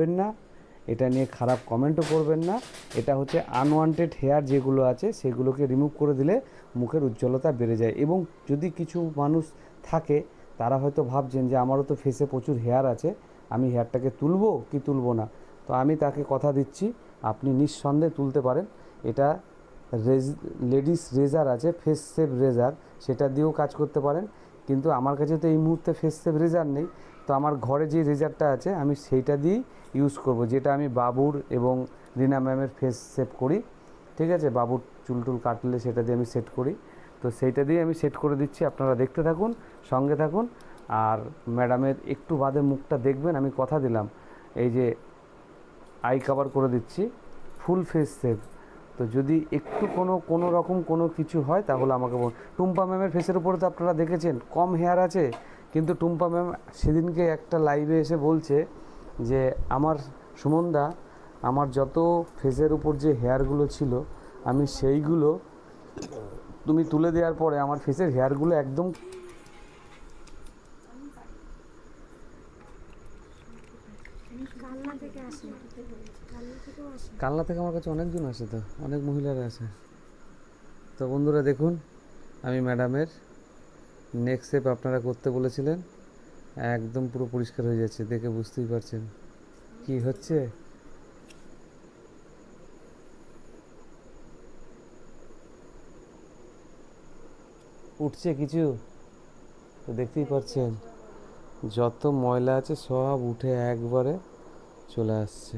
ভাববেন না। এটা নিয়ে খারাপ কমেন্টও করবেন না। এটা হচ্ছে আনওয়ান্টেড হেয়ার যেগুলো আছে, সেগুলোকে রিমুভ করে দিলে মুখের উজ্জ্বলতা বেড়ে যায়। এবং যদি কিছু মানুষ থাকে, তারা হয়তো ভাবছেন যে আমারও তো ফেসে প্রচুর হেয়ার আছে, আমি হেয়ারটাকে তুলবো কি তুলবো না? তো আমি তাকে কথা দিচ্ছি, আপনি নিঃসন্দেহে তুলতে পারেন। এটা রেজ লেডিস রেজার আছে ফেস সেভ রেজার সেটা দিয়েও কাজ করতে পারেন। কিন্তু আমার কাছে তো এই মুহূর্তে ফেস সেভ রেজার নেই। তো আমার ঘরে যে রেজারটা আছে, আমি সেইটা দিয়েই ইউজ করব, যেটা আমি বাবুর এবং রিনা ম্যামের ফেস সেভ করি। ঠিক আছে? বাবুর চুল টুল কাটলে সেটা দিয়ে আমি সেট করি। তো সেইটা দিয়ে আমি সেট করে দিচ্ছি, আপনারা দেখতে থাকুন, সঙ্গে থাকুন। আর ম্যাডামের একটু বাদে মুখটা দেখবেন, আমি কথা দিলাম। এই যে আই কভার করে দিচ্ছি ফুল ফেস সেভ তো যদি একটু কোনো কোনো রকম কোনো কিছু হয়, তাহলে আমাকে বলুন টুম্পা ম্যামের ফেসের উপরে তো আপনারা দেখেছেন, কম হেয়ার আছে, কিন্তু টুম্পা ম্যাম সেদিনকে একটা লাইভে এসে বলছে যে, আমার সুমনদা, আমার যত ফেসের উপর যে হেয়ারগুলো ছিল, আমি সেইগুলো, তুমি তুলে দেওয়ার পরে আমার ফেসের হেয়ারগুলো একদম কালনা থেকে আসে কালনা থেকেও আসে কালনা থেকে আমার কাছে অনেকজন আছে তো, অনেক মহিলারা আছে তো বন্ধুরা দেখুন, আমি ম্যাডামের নেক্সট স্টেপ আপনারা করতে বলেছিলেন, একদম পুরো পরিষ্কার হয়ে যাচ্ছে, দেখে বুঝতেই পারছেন কি হচ্ছে। উঠছে কিছু, তো দেখতেই পাচ্ছেন যত ময়লা আছে সব উঠে একবারে চলে আসছে।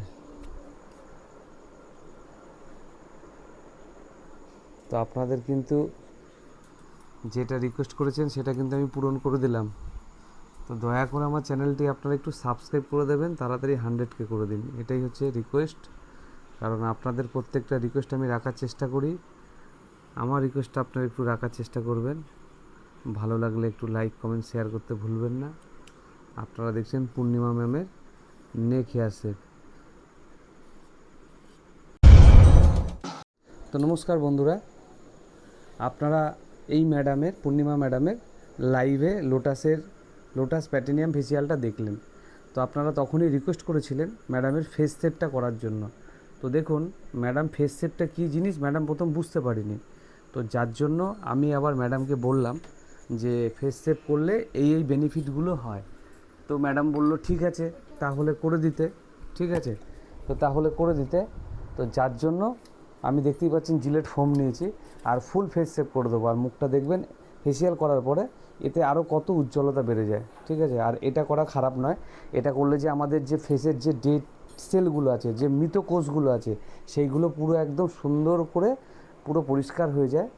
তো আপনাদের কিন্তু যেটা রিকোয়েস্ট করেছেন, সেটা কিন্তু আমি পূরণ করে দিলাম। তো দয়া করে আমার চ্যানেলটি আপনারা একটু সাবস্ক্রাইব করে দেবেন, তাড়াতাড়ি হান্ড্রেডকে করে দিন। এটাই হচ্ছে রিকোয়েস্ট কারণ আপনাদের প্রত্যেকটা রিকোয়েস্ট আমি রাখার চেষ্টা করি। আমার রিকোয়েস্টটা আপনারা একটু রাখার চেষ্টা করবেন। ভালো লাগলে একটু লাইক কমেন্ট শেয়ার করতে ভুলবেন না। আপনারা দেখছেন পূর্ণিমা ম্যামের নেক সেভ তো নমস্কার বন্ধুরা। আপনারা এই ম্যাডামের, পূর্ণিমা ম্যাডামের লাইভে লোটাসের লোটাস প্যাটিনিয়াম ফেসিয়ালটা দেখলেন। তো আপনারা তখনই রিকোয়েস্ট করেছিলেন ম্যাডামের ফেস সেটটা করার জন্য। তো দেখুন, ম্যাডাম ফেস সেটটা কী জিনিস ম্যাডাম প্রথম বুঝতে পারিনি। তো যার জন্য আমি আবার ম্যাডামকে বললাম যে ফেস সেভ করলে এই এই বেনিফিটগুলো হয়। তো ম্যাডাম বলল, ঠিক আছে, তাহলে করে দিতে। ঠিক আছে? তো তাহলে করে দিতে। তো যার জন্য আমি দেখতেই পাচ্ছেন জিলেট ফোম নিয়েছি আর ফুল ফেস সেভ করে দেবো। আর মুখটা দেখবেন ফেসিয়াল করার পরে এতে আরও কত উজ্জ্বলতা বেড়ে যায়। ঠিক আছে? আর এটা করা খারাপ নয়। এটা করলে যে আমাদের যে ফেসের যে ডেড সেলগুলো আছে, যে মৃত কোষগুলো আছে, সেইগুলো পুরো একদম সুন্দর করে পুরো পরিষ্কার হয়ে যায়।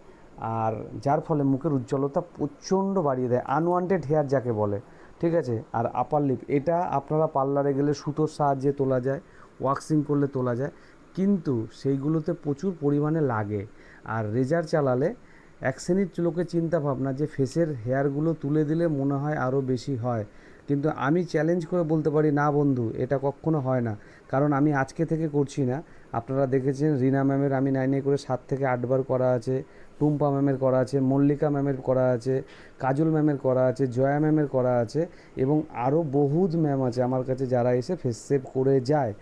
আর যার ফলে মুখের উজ্জ্বলতা প্রচণ্ড বাড়িয়ে দেয়। আনওয়ান্টেড হেয়ার যাকে বলে। ঠিক আছে? আর আপার লিপ এটা আপনারা পার্লারে গেলে সুতোর সাহায্যে তোলা যায় ওয়াক্সিং করলে তোলা যায়। কিন্তু সেইগুলোতে প্রচুর পরিমাণে লাগে। আর রেজার চালালে এক শ্রেণির লোকের ভাবনা যে ফেসের হেয়ারগুলো তুলে দিলে মনে হয় আরও বেশি হয়। কিন্তু আমি চ্যালেঞ্জ করে বলতে পারি, না বন্ধু, এটা কখনো হয় না। কারণ আমি আজকে থেকে করছি না। আপনারা দেখেছেন রিনা ম্যামের আমি নাইনে করে সাত থেকে আটবার করা আছে, টুম্পা ম্যামের করা আছে, মল্লিকা ম্যামের করা আছে, কাজল ম্যামের করা আছে, জয়া ম্যামের করা আছে এবং আরও বহুত ম্যাম আছে আমার কাছে যারা এসে ফেস সেভ করে যায়।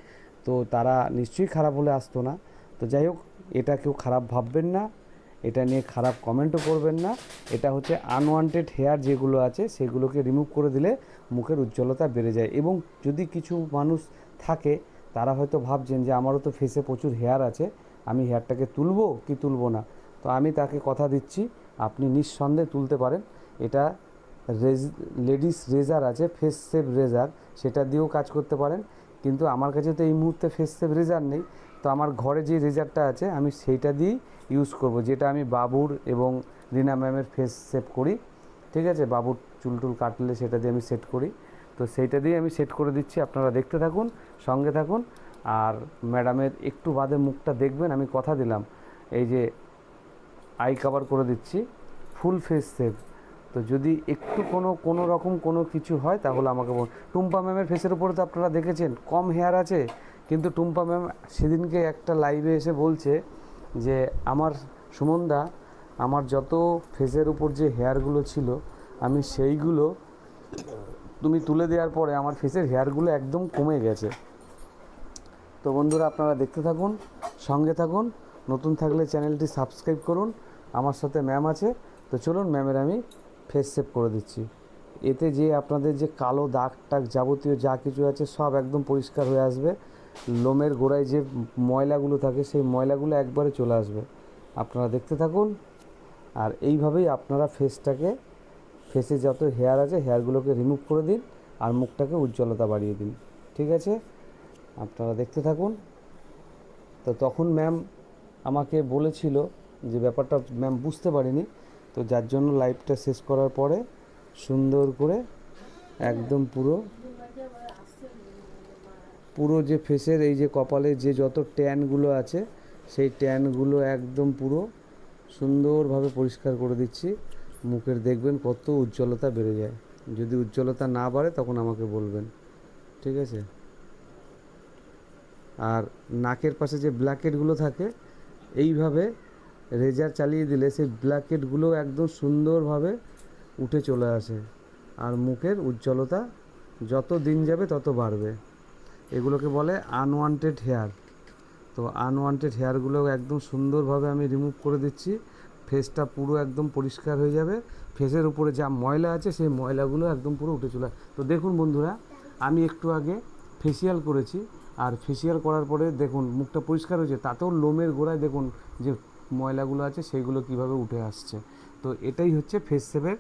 তো তারা নিশ্চয়ই খারাপ হলে আসতো না। তো যাই হোক, এটা কেউ খারাপ ভাববেন না। এটা নিয়ে খারাপ কমেন্টও করবেন না। এটা হচ্ছে আনওয়ান্টেড হেয়ার যেগুলো আছে, সেগুলোকে রিমুভ করে দিলে মুখের উজ্জ্বলতা বেড়ে যায়। এবং যদি কিছু মানুষ থাকে, তারা হয়তো ভাবছেন যে আমারও তো ফেসে প্রচুর হেয়ার আছে, আমি হেয়ারটাকে তুলবো কি তুলবো না? তো আমি তাকে কথা দিচ্ছি, আপনি নিঃসন্দেহে তুলতে পারেন। এটা রেজ লেডিস রেজার আছে ফেস সেভ রেজার সেটা দিয়েও কাজ করতে পারেন। কিন্তু আমার কাছে তো এই মুহূর্তে ফেস সেভ রেজার নেই। তো আমার ঘরে যে রেজারটা আছে, আমি সেইটা দিয়েই ইউজ করব, যেটা আমি বাবুর এবং রিনা ম্যামের ফেস সেভ করি। ঠিক আছে? বাবুর চুল টুল কাটলে সেটা দিয়ে আমি সেট করি। তো সেইটা দিয়ে আমি সেট করে দিচ্ছি, আপনারা দেখতে থাকুন, সঙ্গে থাকুন। আর ম্যাডামের একটু বাদে মুখটা দেখবেন, আমি কথা দিলাম। এই যে আই কভার করে দিচ্ছি। ফুল ফেস সেভ তো যদি একটু কোনো কোনো রকম কোনো কিছু হয়, তাহলে আমাকে বলুন টুম্পা ম্যামের ফেসের উপরে তো আপনারা দেখেছেন, কম হেয়ার আছে, কিন্তু টুম্পা ম্যাম সেদিনকে একটা লাইভে এসে বলছে যে, আমার সুমনদা, আমার যত ফেসের উপর যে হেয়ারগুলো ছিল, আমি সেইগুলো তুমি তুলে দেওয়ার পরে আমার ফেসের হেয়ারগুলো একদম কমে গেছে। তো বন্ধুরা, আপনারা দেখতে থাকুন, সঙ্গে থাকুন, নতুন থাকলে চ্যানেলটি সাবস্ক্রাইব করুন, আমার সাথে ম্যাম আছে। তো চলুন ম্যামের আমি ফেস সেভ করে দিচ্ছি। এতে যে আপনাদের যে কালো দাগ টাগ যাবতীয় যা কিছু আছে সব একদম পরিষ্কার হয়ে আসবে। লোমের গোড়ায় যে ময়লাগুলো থাকে সেই ময়লাগুলো একবারে চলে আসবে। আপনারা দেখতে থাকুন। আর এইভাবেই আপনারা ফেসটাকে ফেসে যত হেয়ার আছে হেয়ারগুলোকে রিমুভ করে দিন আর মুখটাকে উজ্জ্বলতা বাড়িয়ে দিন। ঠিক আছে? আপনারা দেখতে থাকুন। তো তখন ম্যাম আমাকে বলেছিল যে ব্যাপারটা ম্যাম বুঝতে পারিনি। তো যার জন্য লাইভটা শেষ করার পরে সুন্দর করে একদম পুরো পুরো যে ফেসের এই যে কপালে যে যত ট্যানগুলো আছে, সেই ট্যানগুলো একদম পুরো সুন্দরভাবে পরিষ্কার করে দিচ্ছি। মুখের দেখবেন কত উজ্জ্বলতা বেড়ে যায়। যদি উজ্জ্বলতা না বাড়ে, তখন আমাকে বলবেন। ঠিক আছে? আর নাকের পাশে যে ব্ল্যাকেটগুলো থাকে, এইভাবে রেজার চালিয়ে দিলে সেই ব্ল্যাকেটগুলো একদম সুন্দরভাবে উঠে চলে আসে। আর মুখের উজ্জ্বলতা যত দিন যাবে তত বাড়বে। এগুলোকে বলে আনওয়ান্টেড হেয়ার তো আনওয়ান্টেড হেয়ারগুলো একদম সুন্দরভাবে আমি রিমুভ করে দিচ্ছি। ফেসটা পুরো একদম পরিষ্কার হয়ে যাবে। ফেসের উপরে যা ময়লা আছে সেই ময়লাগুলো একদম পুরো উঠে চলে তো দেখুন বন্ধুরা, আমি একটু আগে ফেসিয়াল করেছি। আর ফেসিয়াল করার পরে দেখুন, মুখটা পরিষ্কার হয়েছে। তাতেও লোমের গোড়ায় দেখুন যে ময়লাগুলো আছে সেইগুলো কীভাবে উঠে আসছে। তো এটাই হচ্ছে ফেস সেভের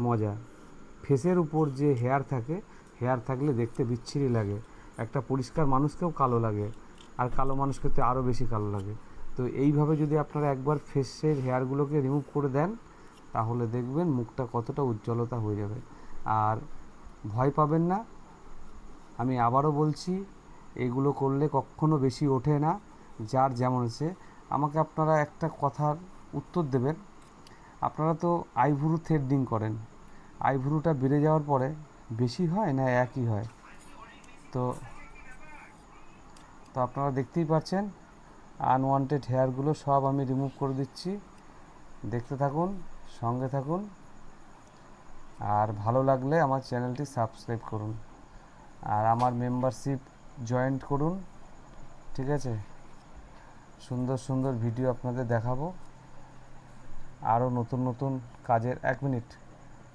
মজা। ফেসের উপর যে হেয়ার থাকে হেয়ার থাকলে দেখতে বিচ্ছিরি লাগে। একটা পরিষ্কার মানুষকেও কালো লাগে, আর কালো মানুষকে তো আরও বেশি কালো লাগে। তো এইভাবে যদি আপনারা একবার ফেসের হেয়ারগুলোকে রিমুভ করে দেন, তাহলে দেখবেন মুখটা কতটা উজ্জ্বলতা হয়ে যাবে। আর ভয় পাবেন না। আমি আবারও বলছি, এগুলো করলে কখনো বেশি ওঠে না। যার যেমন আছে আমাকে আপনারা একটা কথার উত্তর দেবেন। আপনারা তো আইভুরু থ্রেডিং করেন। আইভুরুটা বেড়ে যাওয়ার পরে বেশি হয় না একই হয়? তো তো আপনারা দেখতেই পাচ্ছেন আনওয়ান্টেড হেয়ারগুলো সব আমি রিমুভ করে দিচ্ছি। দেখতে থাকুন, সঙ্গে থাকুন। আর ভালো লাগলে আমার চ্যানেলটি সাবস্ক্রাইব করুন। আর আমার মেম্বারশিপ জয়েন্ট করুন। ঠিক আছে? সুন্দর সুন্দর ভিডিও আপনাদের দেখাবো। আরও নতুন নতুন কাজের, এক মিনিট,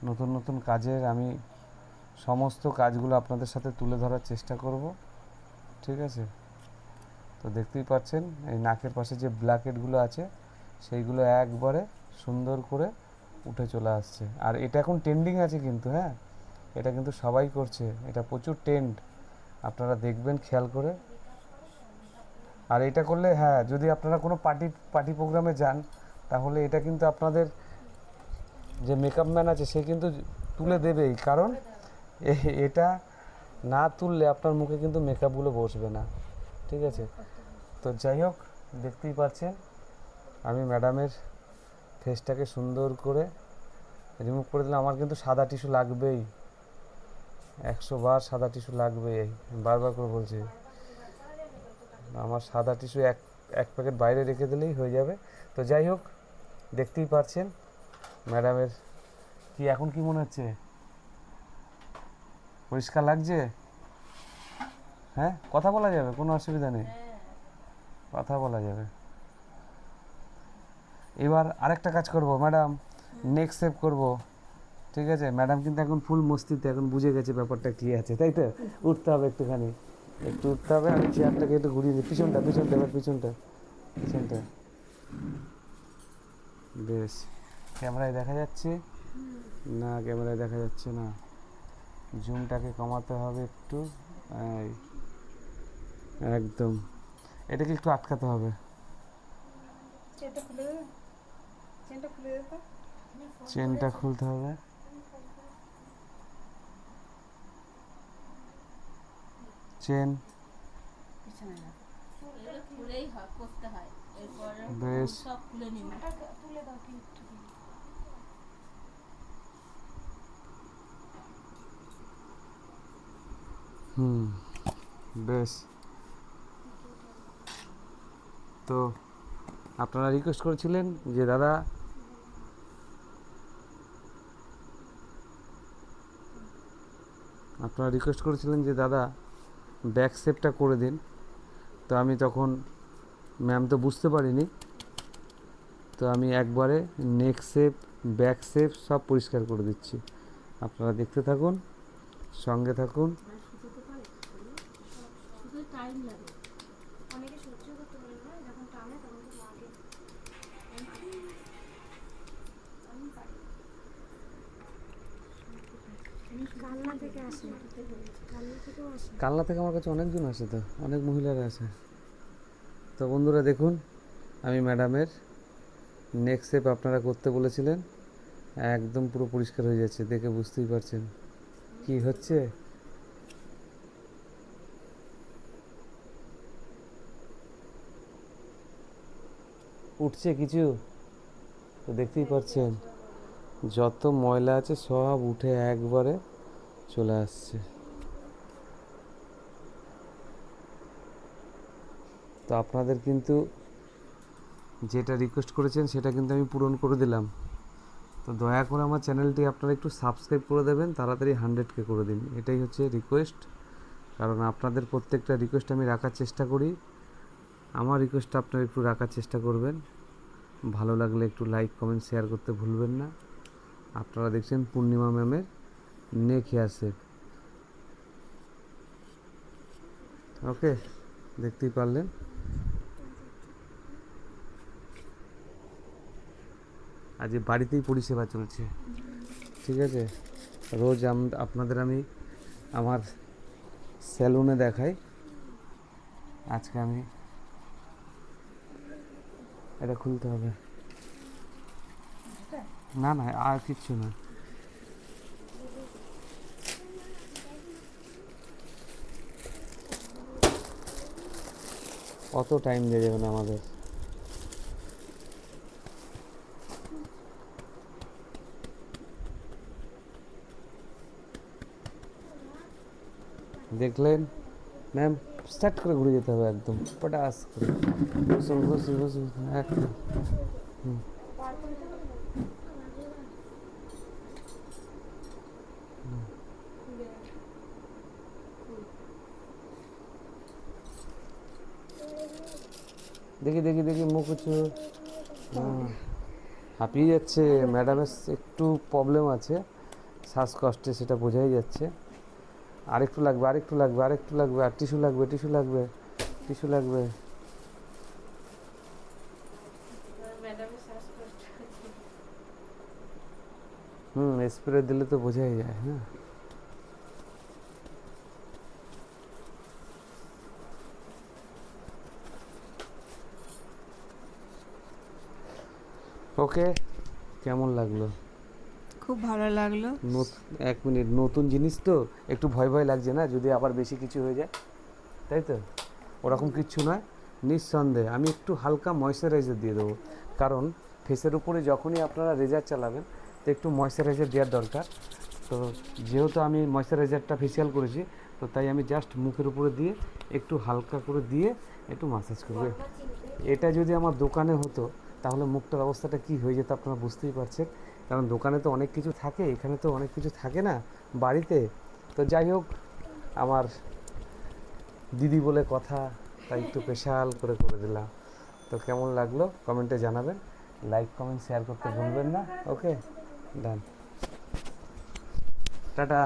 নতুন নতুন কাজের আমি সমস্ত কাজগুলো আপনাদের সাথে তুলে ধরার চেষ্টা করব। ঠিক আছে? তো দেখতেই পাচ্ছেন, এই নাকের পাশে যে ব্ল্যাকেটগুলো আছে, সেইগুলো একবারে সুন্দর করে উঠে চলে আসছে। আর এটা এখন ট্রেন্ডিং আছে কিন্তু হ্যাঁ? এটা কিন্তু সবাই করছে। এটা প্রচুর ট্রেন্ড। আপনারা দেখবেন, খেয়াল করে আর এটা করলে হ্যাঁ যদি আপনারা কোনো পার্টি পার্টি প্রোগ্রামে যান, তাহলে এটা কিন্তু আপনাদের যে মেকআপ ম্যান আছে, সে কিন্তু তুলে দেবেই। কারণ এটা না তুললে আপনার মুখে কিন্তু মেকআপগুলো বসবে না। ঠিক আছে? তো যাই হোক, দেখতেই পাচ্ছেন, আমি ম্যাডামের ফেসটাকে সুন্দর করে রিমুভ করে দিলাম। আমার কিন্তু সাদা টিস্যু লাগবেই। একশো বার সাদা টিস্যু লাগবেই। বারবার করে বলছি। আমার সাদা টিস্যু এক এক প্যাকেট বাইরে রেখে দিলেই হয়ে যাবে। তো যাই হোক, দেখতেই পাচ্ছেন ম্যাডামের কি এখন কি মনে হচ্ছে? পরিষ্কার লাগছে? হ্যাঁ কথা বলা যাবে, কোনো অসুবিধা নেই। কথা বলা যাবে। এবার আরেকটা কাজ করব, ম্যাডাম নেক্সট সেভ করব। ঠিক আছে? ম্যাডাম কিন্তু এখন ফুল মস্তিতে, এখন বুঝে গেছে ব্যাপারটা কী আছে, তাই তো? উঠতে হবে একটুখানি। একটু উঠতে হবে আমি চেয়ারটাকে একটু ঘুরিয়ে দিই পিছনটা পিছনটা এবার পিছনটা পিছনটা। বেশ ক্যামেরায় দেখা যাচ্ছে? না ক্যামেরায় দেখা যাচ্ছে না। জুমটাকে কমাতে হবে একটু। একদম। এটাকে একটু আটকাতে হবে। চেনটা খুলতে হবে। চেন বেশ। হুম, বেশ। তো আপনারা রিকোয়েস্ট করেছিলেন যে, দাদা, আপনারা রিকোয়েস্ট করেছিলেন যে, দাদা ব্যাক সেপটা করে দিন। তো আমি তখন ম্যাম তো বুঝতে পারিনি। তো আমি একবারে নেক শেপ ব্যাক শেপ সব পরিষ্কার করে দিচ্ছি। আপনারা দেখতে থাকুন, সঙ্গে থাকুন। আর শুধু পারে শুধু টাইম লাগে অনেকে সহ্য করতে পারে না যখন টানে তখন তো লাগে আমি পারি কান্না থেকে আসে। কালনা থেকে আমার কাছে অনেকজন আসে তো, অনেক মহিলারা আছে তো বন্ধুরা দেখুন, আমি ম্যাডামের নেক শেপ আপনারা করতে বলেছিলেন, একদম পুরো পরিষ্কার হয়ে যাচ্ছে, দেখে বুঝতেই পারছেন কি হচ্ছে। উঠছে কিছু, তো দেখতেই পাচ্ছেন যত ময়লা আছে সব উঠে একবারে চলে আসছে। তো আপনাদের কিন্তু যেটা রিকোয়েস্ট করেছেন, সেটা কিন্তু আমি পূরণ করে দিলাম। তো দয়া করে আমার চ্যানেলটি আপনারা একটু সাবস্ক্রাইব করে দেবেন, তাড়াতাড়ি হান্ড্রেডকে করে দিন। এটাই হচ্ছে রিকোয়েস্ট কারণ আপনাদের প্রত্যেকটা রিকোয়েস্ট আমি রাখার চেষ্টা করি। আমার রিকোয়েস্টটা আপনারা একটু রাখার চেষ্টা করবেন। ভালো লাগলে একটু লাইক কমেন্ট শেয়ার করতে ভুলবেন না। আপনারা দেখছেন পূর্ণিমা ম্যামের নেক শেপ ওকে দেখতেই পারলেন। আজ এ বাড়িতেই পরিষেবা চলছে। ঠিক আছে? রোজ আম- আপনাদের আমি আমার স্যালুনে দেখাই। আজকে আমি এটা খুলতে হবে। না না, আর কিচ্ছু না। অত টাইম দিয়ে যাবে না আমাদের। দেখলেন? ম্যাম স্টার্ট করে ঘুরে যেতে হবে একদম। পটাস করে। একদম দেখি দেখি দেখি, মুখ উঁচু। হাঁপিয়ে যাচ্ছে। ম্যাডামের একটু প্রবলেম আছে। শ্বাসকষ্টে সেটা বোঝাই যাচ্ছে। আরেকটু লাগবে আরেকটু লাগবে আরেকটু লাগবে, আর টিস্যু লাগবে টিস্যু লাগবে টিস্যু লাগবে। হুম স্প্রে দিলে তো বোঝাই যায় হ্যাঁ। ওকে কেমন লাগল? খুব ভালো লাগল। এক মিনিট, নতুন জিনিস তো একটু ভয় ভয় লাগছে না? যদি আবার বেশি কিছু হয়ে যায়। তাই তো? ওরকম কিচ্ছু নয়। নিঃসন্দেহে, আমি একটু হালকা ময়শ্চারাইজার দিয়ে দেবো। কারণ ফেসের উপরে যখনই আপনারা রেজার চালাবেন, তো একটু ময়শ্চারাইজার দেওয়ার দরকার। তো যেহেতু আমি ময়শ্চারাইজারটা ফেসিয়াল করেছি, তো তাই আমি জাস্ট মুখের উপরে দিয়ে একটু হালকা করে দিয়ে একটু মাসাজ করব। এটা যদি আমার দোকানে হতো, তাহলে মুখটার অবস্থাটা কী হয়ে যেত আপনারা বুঝতেই পারছেন। কারণ দোকানে তো অনেক কিছু থাকে, এখানে তো অনেক কিছু থাকে না বাড়িতে। তো যাই হোক, আমার দিদি বলে কথা, তাই একটু স্পেশাল করে করে দিলাম। তো কেমন লাগল কমেন্টে জানাবেন। লাইক কমেন্ট শেয়ার করতে ভুলবেন না। Okay done tata.